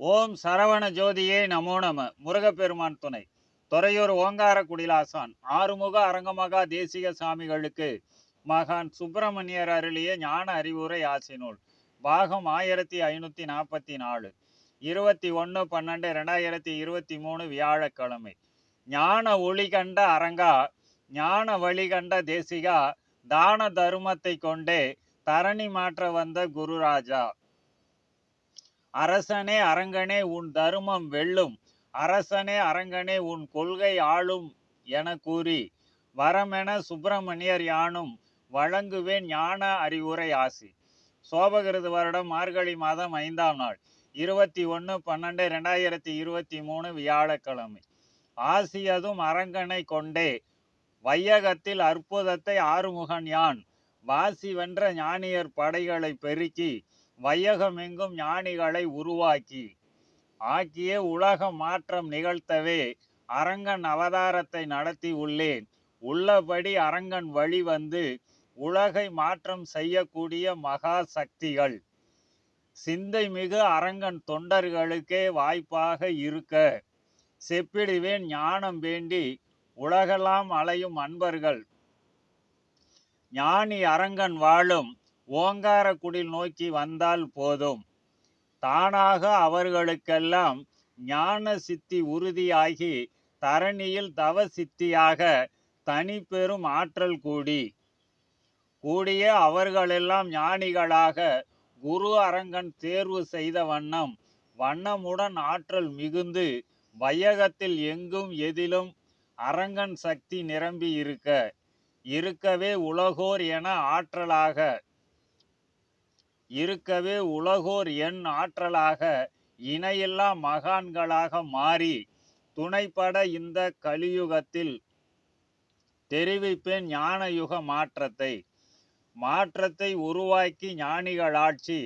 ஓம் சரவண ஜோதியே நமோ நம. முருகப்பெருமான் துணை. துறையூர் ஓங்கார குடிலாசான். ஆறுமுக அரங்கமகா தேசிக சாமிகளுக்கு மகான் சுப்பிரமணியர் அருளிய ஞான அறிவுரை ஆசினூல் பாகம் ஆயிரத்தி ஐநூத்தி நாற்பத்தி நாலு இருபத்தி ஒன்று பன்னெண்டு ரெண்டாயிரத்தி இருபத்தி மூணு வியாழக்கிழமை. ஞான ஒளி கண்ட அரங்கா ஞான வழி கண்ட தேசிகா தான தருமத்தை கொண்டே தரணி மாற்ற வந்த குருராஜா அரசனே அரங்கனே உன் தருமம் வெல்லும். அரசனே அரங்கனே உன் கொள்கை ஆளும் என கூறி வரமென சுப்பிரமணியர் யானும் வழங்குவேன் ஞான அறிவுரை ஆசி. சோபகிருது வருடம் மார்கழி மாதம் ஐந்தாம் நாள் இருபத்தி ஒன்று பன்னெண்டு ரெண்டாயிரத்தி இருபத்தி மூணு வியாழக்கிழமை. ஆசியதும் அரங்கனை கொண்டே வையகத்தில் அற்புதத்தை ஆறுமுகன் யான். வாசி வென்ற ஞானியர் படைகளை பெருக்கி வையகமெங்கும் ஞானிகளை உருவாக்கி ஆக்கிய உலக மாற்றம் நிகழ்த்தவே அரங்கன் அவதாரத்தை நடத்தி உள்ளேன். உள்ளபடி அரங்கன் வழி வந்து உலகை மாற்றம் செய்யக்கூடிய மகா சக்திகள். சிந்தை மிகு அரங்கன் தொண்டர்களுக்கே வாய்ப்பாக இருக்க செப்பிடுவேன் ஞானம் வேண்டி உலகெல்லாம் அலையும் அன்பர்கள். ஞானி அரங்கன் வாழும் ஓங்காரக்குடில் நோக்கி வந்தால் போதும். தானாக அவர்களுக்கெல்லாம் ஞான சித்தி உறுதியாகி தரணியில் தவ சித்தியாக தனி பெரும் ஆற்றல் கூடி. கூடிய அவர்களெல்லாம் ஞானிகளாக குரு அரங்கன் தேர்வு செய்த வண்ணம் வண்ணமுடன் ஆற்றல் மிகுந்து வையகத்தில் எங்கும் எதிலும் அரங்கன் சக்தி நிரம்பி இருக்க இருக்கவே உலகோர் என ஆற்றலாக இருக்கவே உலகோர் என் ஆற்றலாக இணையில்லா மகான்களாக மாறி துணைப்பட இந்த கலியுகத்தில் தெரிவிப்பேன் ஞான யுக மாற்றத்தை. மாற்றத்தை உருவாக்கி ஞானிகளாட்சி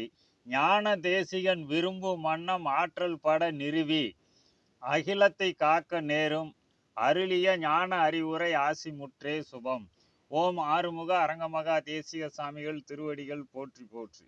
ஞான தேசிகன் விரும்பும் வண்ணம் ஆற்றல் பட நிறுவி அகிலத்தை காக்க நேரும் அருளிய ஞான அறிவுரை ஆசிமுற்றே சுபம். ஓம் ஆறுமுக அரங்கமகா தேசிக சாமிகள் திருவடிகள் போற்றி போற்றி.